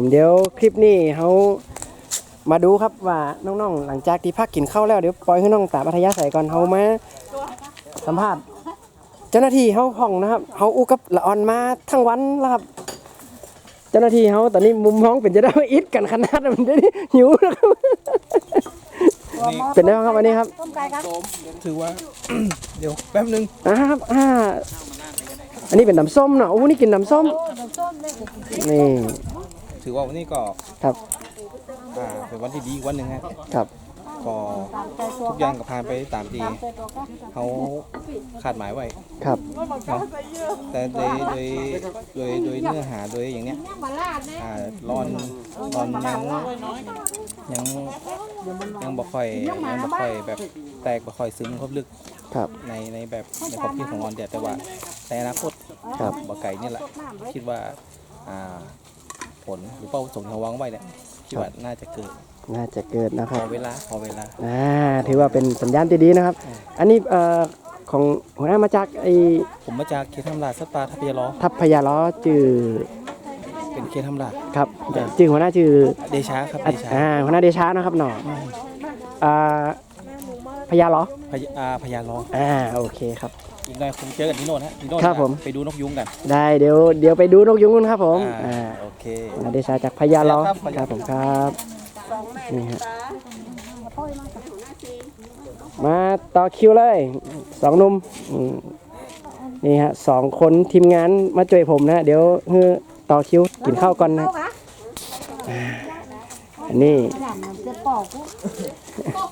ผมเดี๋ยวคลิปนี้เขามาดูครับว่าน้องๆ หลังจากที่พักกินข้าวแล้วเดี๋ยวปล่อยให้น้องตามอัธยาศัยก่อนเขามาสัมภาษณ์เจ้าหน้าที่เขาห้องนะครับเขาอู้กับละออนมาทั้งวันแล้วครับ เจ้าหน้าที่เขาตอนนี้มุมห้องเป็นจะได้ว่าอิดกันขนาดมันได้หิวนะครับเป็นได้บ้างครับวันนี้ครับต้มไก่ครับถือว่า เดี๋ยวแป๊บนึงอ่าครับอ่าอันนี้เป็นน้ำส้มเนาะโอ้นี่กินน้ำส้มน้ำส้มเลยนี่ ถือว่าวันนี้ก็ครับอ่าเป็นวันที่ดีอีกวันหนึ่งฮะครับก็ตามใจตัวทุกอย่างก็ผ่านไปตามที่ตามใจตัวก็เขาคาดหมายไว้ครับ เนาะแต่โดยโดยโดยโดยเนื้อหาโดยอย่างเนี้ยอ่ารอนรอนยังยังยังบ่ค่อยยังบ่ค่อยแบบแตกบ่ค่อยซึมเข้าลึกครับ ในในแบบในความคิดของรอนเดียแต่ว่าในอนาคตครับบ่ไก่เนี่ยแหละคิดว่าอ่า ผลหรือเป้าประสงค์ที่เขาวางไว้เนี่ยคิดว่าน่าจะเกิดน่าจะเกิดนะคพรับอเวลาพอเวลา อ่าถือว่าเป็นสัญญาณที่ดีนะครับอันนี้เอ่อของหัวหน้ามาจากไอ้ผมมาจากเขตทำลาดสตาร์ทัพยาล้อทัพพยาล้อจื่อเป็นเขตทำลาดครับจื่อหัวหน้าจื่อเดชาครับอะเดชาอ่าหัวหน้าเดชานะครับหน่ออ่าพยาล้อพยาอ่าพยาล้ออ่าโอเคครับ อีกหน่อยคงเจอกันที่โน่นฮะที่โน่นครับผม ไปดูนกยุงกันได้เดี๋ยวเดี๋ยวไปดูนกยุงกันครับผมอ่าอ่าโอเคหัวหน้าเดชาจากพยาล้อครับครับผมครับนี่ฮะมาต่อคิวเลยสองหนุ่มอืมนี่ฮะสองคนทีมงานมาช่วยผมนะ เดี๋ยวเฮือต่อคิวกินข้าวก่อนนะอันนี้ หลานมันจะปอกกูโอ้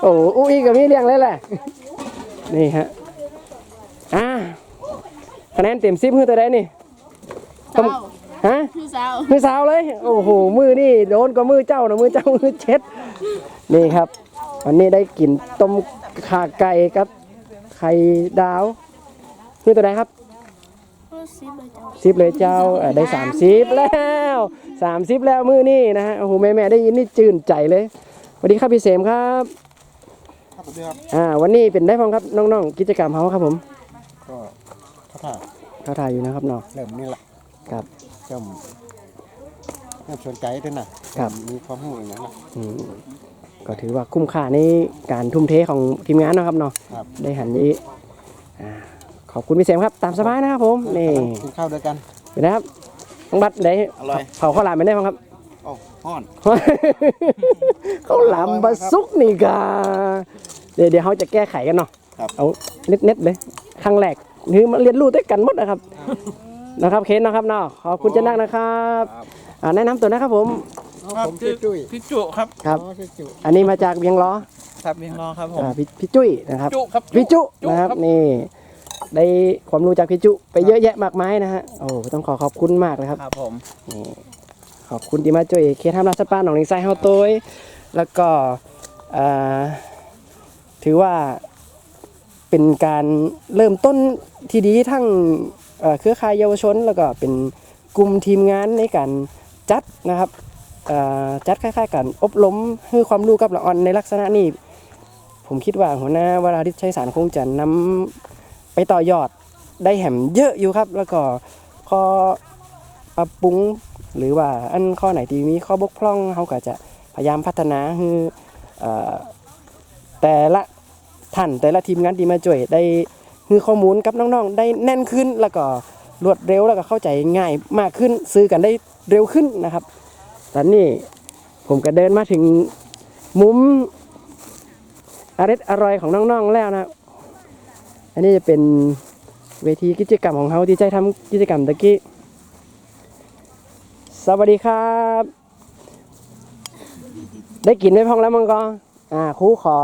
โหอุ้ยกับมีเลี้ยงเลยแหละนี่ฮะอ่าคะแนนเต็มซิปคือตัวใดนี่ต้มฮะพี่สาวมือสาวเลย โอ้โห มือนี่โดนก็มือเจ้านะมือเจ้ามือเช็ด นี่ครับ วันนี้ได้กินต้มข่าไก่กับ ไข่ดาว คือตัวใดครับ สิบเลยเจ้าเอ่อได้สามสิบแล้วสามสิบแล้วมือนี่นะฮะโอ้โหแม่แม่ๆได้ยินนี่จื่นใจเลยสวัสดีครับพี่เสมครับครับผมครับอ่าวันนี้เป็นได้ฟังครับน้องๆกิจกรรมเขาครับผมก็ถ้าถ้าเขาถ่ายอยู่นะครับเนาะเริ่มนี่แหละครับเริ่มเริ่มสนใจด้วยนะครับ มีความรู้อย่างนั้นนะ อืมก็ถือว่าคุ้มค่าในการทุ่มเทของทีมงานเนาะครับเนาะครับ ได้หันนี้อ่า ขอบคุณพี่เสมครับตามสบายนะครับผมนี่กินข้าวด้วยกันเป็นนะครับน้องบัตรได้อร่อยเผาข้าวหลามไม่ได้บ้างครับโอ้ห้อนข้าวหลามบะซุกนี่กาเดี๋ยวเดี๋ยวเขาจะแก้ไขกันเนาะครับเอาเน็ตๆเลยครั้งแรกคือมาเรียนรู้ด้วยกันหมดนะครับนะครับเคนนะครับเนาะขอบคุณเจานักนะครับอ่าแนะนำตัวนะครับผมผมชื่อจุ้ยพี่จุครับครับอ๋อชื่อจุ้ยอันนี้มาจากเบียงล้อครับเพียงรอครับผมอ่าพี่พี่จุ้ยนะครับจุครับพี่จุจุนะครับครับนี่ ได้ความรู้จากพี่จุไปเยอะแยะมากมายนะฮะโอ้ต้องขอขอบคุณมากเลยครับครับผมขอบคุณที่มาช่วยเคสทำรัฐบาลหนองลิงไซเฮาโตยแล้วก็เอ่อถือว่าเป็นการเริ่มต้นที่ดีทั้งเอ่อเครือข่ายเยาวชน แล้วก็เป็นกลุ่มทีมงานในการจัดนะครับเอ่อจัดคล้ายๆกันอบรมให้ความรู้กับละออนในลักษณะนี้ ผมคิดว่าหัวหน้าวราริศชัยสารคงจะนำ ไปต่อยอดได้แหมเยอะอยู่ครับ แล้วก็ข้อปรับปรุงหรือว่าอันข้อไหนที่มีข้อบกพร่องเขาก็จะพยายามพัฒนาให้เอ่อแต่ละท่านแต่ละทีมงานที่มาช่วยได้คือข้อมูลกับน้องๆ ได้แน่นขึ้นแล้วก็รวดเร็วแล้วก็เข้าใจง่ายมากขึ้นซื้อกันได้เร็วขึ้นนะครับตอนนี้ผมก็เดินมาถึงมุมอร่อยอร่อยของน้องๆแล้วนะ อันนี้จะเป็นเวทีกิจกรรมของเขาที่ใจทำกิจกรรมตะกี้ สวัสดีครับ ได้กินไหมพองแล้วมังกรอ่าครูขอ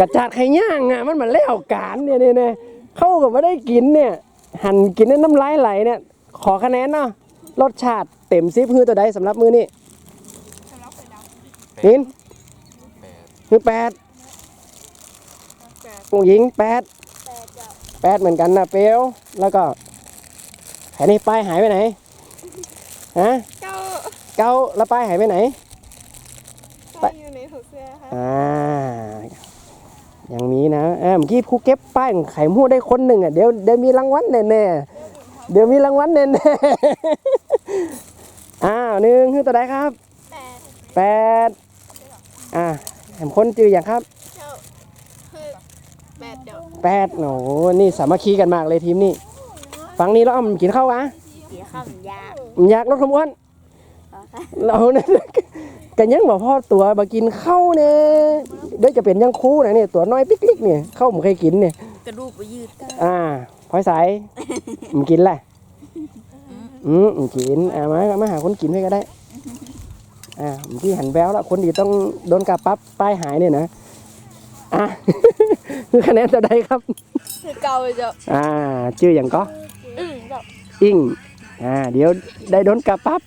กระจาดไข่ย่างอะมันเหมือนเล่วการเนี่ยเนี่ยเนี่ยเข้ากับว่าได้กินเนี่ย หั่นกินแล้วน้ำลายไหลเนี่ย ขอคะแนนเนาะรสชาติเต็มซิปคือตัวใดสำหรับมือนี่หินคือแปด ผู้หญิงแปดแปดเหมือนกันนะเปลวแล้วก็แผนนี้ป้ายหายไปไหนฮะเก้าเกาแล้วป้ายหายไปไหนเก้าอยู่ในถุงเสื้อค่ะอ่ายังมีนะเออเมื่อกี้ครูเก็บป้ายไข่มูได้คนหนึ่งอะเดี๋ยวเดี๋ยวมีรางวัลแน่ๆเดี๋ยวมีรางวัลแน่ๆอ้าวหนึ่งคือตัวใดครับแปดอ่าแหมคนจืออย่างครับ แปดเดี๋ยวแปดโอ้โหนี่สามัคคีกันมากเลยทีมนี้ฟังนี้เราเอามันกินข้าววะเสียข้าวมันยากมันอยากลดความอ้วนเราเนี่ยกันยังบอกพ่อตัวมากินข้าวเนี่ยเดี๋ยวจะเป็นยังคู่นะเนี่ยตัวน้อยปิ๊กลิกเนี่ยข้าวผมเคยกินเนี่ยกระดูกไปยืดกันอ่าพลอยสายมึงกินแหละอืมมึงกินอ่ามามาหาคนกินให้ก็ได้อ่าเมื่อกี้หันแววแล้วคนดีต้องโดนกาปั๊บป้ายหายเนี่ยนะอะ คือคะแนนเท่าใดครับ คือเก่าเดี๋ยวอ่าชื่ออย่างก็อืมเดี๋ยวอิงอ่าเดี๋ยวได้โดนกาปั๊บ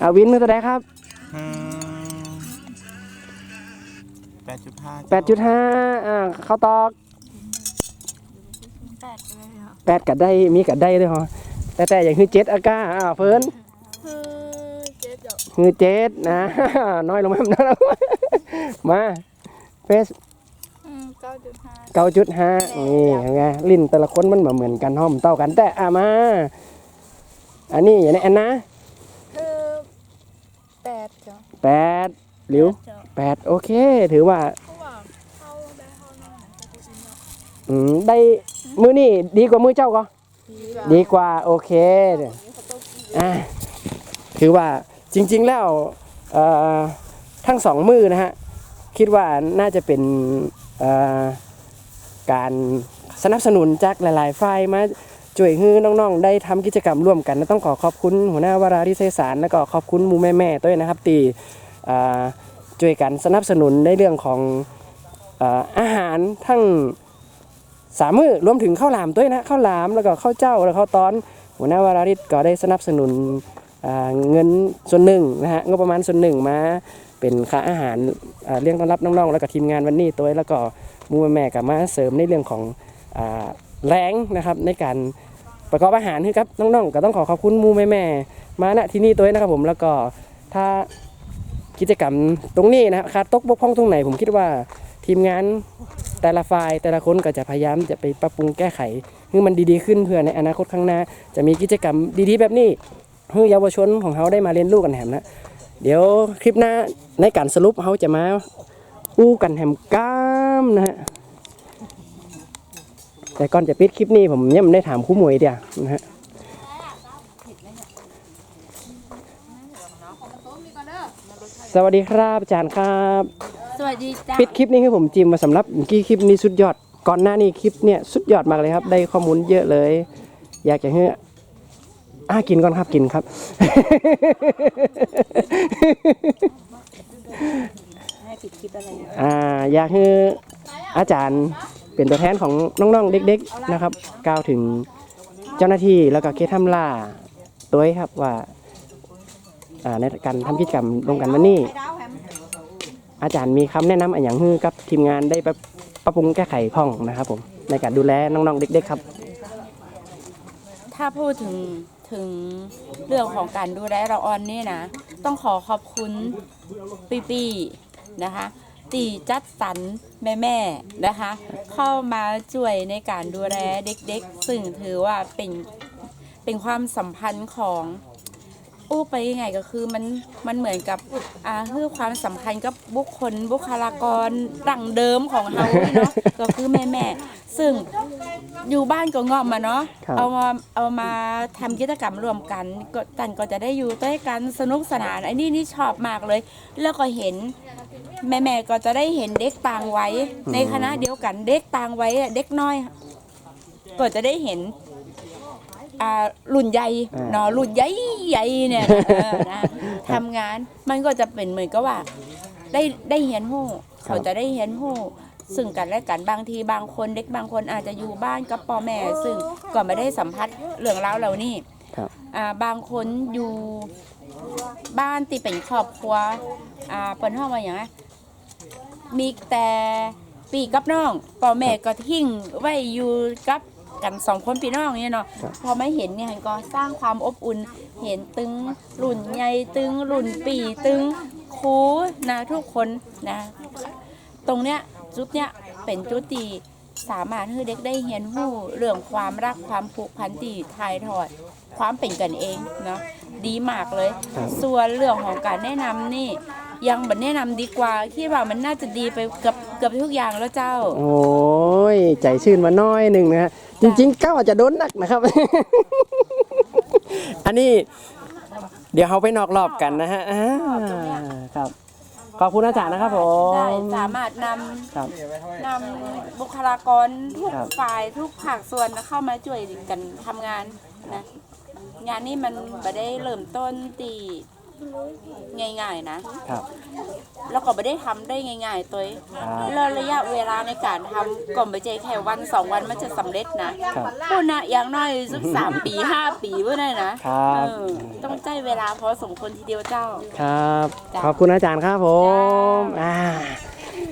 อ่าวินคือเท่าใดครับแปดจุดห้าแปดจุดห้าอ่าเข้าตอกแปดเลยเหรอแปดกัดได้มีกัดได้ด้วยเหรอแต่แต่อย่างคือเจ็ดอากาอ่าเฟิร์นคือเจ็ดเดี๋ยวคือเจ็ดนะน้อยลงมาน้อยลงมามาเฟสอืมเก้าจุดห้าเก้าจุดห้านี่เห็นไงลิ้นแต่ละคนมันบ่เหมือนกันห้อมเต้ากันแต่อ่ามา อันนี้อย่างนี้อันนะคือแปดเดี๋ยวแปดหลิวเดี๋ยวแปดโอเค ถือว่าเพราะว่าเข้าได้เข้าหน้าไหนจะได้ยินเนาะอืมได้มือนี่ดีกว่ามือเจ้าก็ดีกว่าโอเคเดี๋ยวอะคือว่าจริง ๆแล้วเอ่อทั้งสองมือนะฮะ คิดว่าน่าจะเป็นเอ่อ การสนับสนุนจากหลายๆฝ่ายมาช่วยให้น้องๆ ได้ทำกิจกรรมร่วมกัน ต้องขอขอบคุณหัวหน้าวราธิเทศสารแล้วก็ขอบคุณมูแม่ๆด้วยนะครับตีเอ่อช่วยกันสนับสนุนในเรื่องของอาหารทั้งสามมือรวมถึงข้าวหลามด้วยนะข้าวหลามแล้วก็ข้าวเจ้าแล้วข้าวตอน หัวหน้าวาราริศก็ได้สนับสนุนเงินส่วนหนึ่งนะฮะงบประมาณส่วนหนึ่งมา เป็นค่าอาหารเลี้ยงต้อนรับน้องๆ แล้วก็ทีมงานวันนี้ตัวแล้วก็มูแม่กับมาเสริมในเรื่องของอแรงนะครับในการประกอบอาหารให้ครับน้องๆก็ต้องขอขอบคุณมูแม่ๆมาณที่นี่ตัวนะครับผมแล้วก็ถ้ากิจกรรมตรงนี้นะครับขาดตกบกพร่องตรงไหนผมคิดว่าทีมงานแต่ละฝ่ายแต่ละคนก็จะพยายามจะไปปรับปรุงแก้ไขให้มันดีๆขึ้นเพื่อในอนาคตข้างหน้า จะมีกิจกรรมดีๆ แบบนี้ให้เยาวชนของเขาได้มาเรียนรู้กันแหมนะ เดี๋ยวคลิปหน้าในการสรุปเขาจะมาอู้กันแหมกล้ามนะฮะแต่ก่อนจะปิดคลิปนี้ผมยังไม่ได้ถามครู่หมวยเดียวนะฮะสวัสดีครับอาจารย์ครับ สวัสดีจ้าปิดคลิปนี้คือผมจิมมาสำหรับเมื่อกี้คลิปนี้สุดยอด ก่อนหน้านี้คลิปเนี่ยสุดยอดมากเลยครับ ได้ข้อมูลเยอะเลย อยากจะให้ อ่ากินก่อนครับกินครับ ให้ปิดคลิปอะไรนะอ่าอยากให้อาจารย์เป็นตัวแทนของน้องๆเด็กๆนะครับกล่าวถึงเจ้าหน้าที่แล้วก็เคสทำล่าตัวให้ครับว่าอ่าในการทำกิจกรรมร่วมกันวันนี้ อาจารย์มีคำแนะนำอะไรอย่างฮือกับทีมงานได้ปรับปรับปรุงแก้ไขพ้องนะครับผมในการดูแลน้องๆเด็กๆครับ ถ้าพูดถึง ถึงเรื่องของการดูแลเราออนนี่นะ ต้องขอขอบคุณปีปีนะคะตีจัดสรรแม่แม่นะคะ เข้ามาช่วยในการดูแลเด็กๆ ซึ่งถือว่าเป็นเป็นความสัมพันธ์ของ อู้ไปยังไงก็คือมันมันเหมือนกับอ่าคือความสำคัญกับบุคคลบุคลากรดั้งเดิมของเฮานี่เนาะ ก็คือแม่แม่ๆซึ่งอยู่บ้านก็งอมมาเนาะครับ เอามาเอามาทำกิจกรรมรวมกันก็ตันก็จะได้อยู่ด้วยกันสนุกสนานไอ้นี่นี่ชอบมากเลย แล้วก็เห็น แม่แม่ๆก็จะได้เห็นเด็กต่างวัยในคณะเดียวกันเด็กต่างวัยอะเด็กน้อย ก็จะได้เห็น อ่ารุ่นใหญ่อ่า เนาะรุ่นใหญ่ใหญ่เนี่ยนะเออนะทำงานมันก็จะเป็นเหมือนกับว่า ได้ได้เห็นหู้เขาจะได้เห็นหู้ซึ่งกันและกันบางทีบางคนเด็กบางคนอาจจะอยู่บ้านกับพ่อแม่ ซึ่งก็ไม่ได้สัมผัสเรื่องราวเหล่านี้ ครับ อ่าบางคนอยู่บ้านที่เป็นครอบครัวอ่าเปิ้นห้องว่าอย่างไรมีแต่ปีกับน้องพ่อแม่ก็ทิ้งไว้อยู่กับ กันสองคนพี่น้องเนี่ยเนาะครับ พอไม่เห็นเนี่ยก็สร้างความอบอุ่น เห็นตึงรุ่นใหญ่ตึงรุ่นปีตึงครูนะทุกคนนะ ตรงเนี้ยจุดเนี้ยเป็นจุดที่สามารถให้เด็กได้เรียนรู้เรื่องความรักความผูกพันที่ถ่ายทอด ความเป็นกันเองเนาะดีมากเลย ครับ ส่วนเรื่องของการแนะนำนี่ ยังบันแนะนำดีกว่าคิดว่ามันน่าจะดีไปเกือบเกือบทุกอย่างแล้วเจ้า โอ้ย ใจชื่นมาน้อยหนึ่งนะฮะ จริงๆก้าวอาจจะโดนหนักนะครับ อันนี้ เดี๋ยวเขาไปนอกรอบกันนะฮะอ่าครับ ขอบคุณอาจารย์นะครับผมได้สามารถนำครับ นำบุคลากรทุกครับ ฝ่ายทุกภาคส่วนเข้ามาช่วยกันทำงานนะงานนี้มันไม่ได้เริ่มต้นตี ง่ายๆนะ ครับ แล้วก็ไม่ได้ทำได้ง่ายๆตัวเองครับแล้วระยะเวลาในการทำก่อนไปเจแค่วันสองวันมันจะสำเร็จนะครับ พูดนะอย่างน้อยสักสามปีห้าปีเพื่อได้นะ ครับ เออ ต้องใจเวลาพอสมควรทีเดียวเจ้า ครับ จ้ะขอบคุณอาจารย์ครับผมจ้าอ่า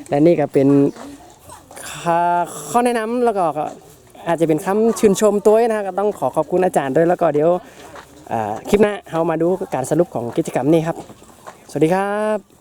และนี่ก็เป็นข้อข้อแนะนำแล้วก็ก็อาจจะเป็นคำชื่นชมตัวเองนะก็ต้องขอขอบคุณอาจารย์ด้วยแล้วก็เดี๋ยวอ่า คลิปหน้าเรามาดูการสรุปของกิจกรรมนี้ครับ สวัสดีครับ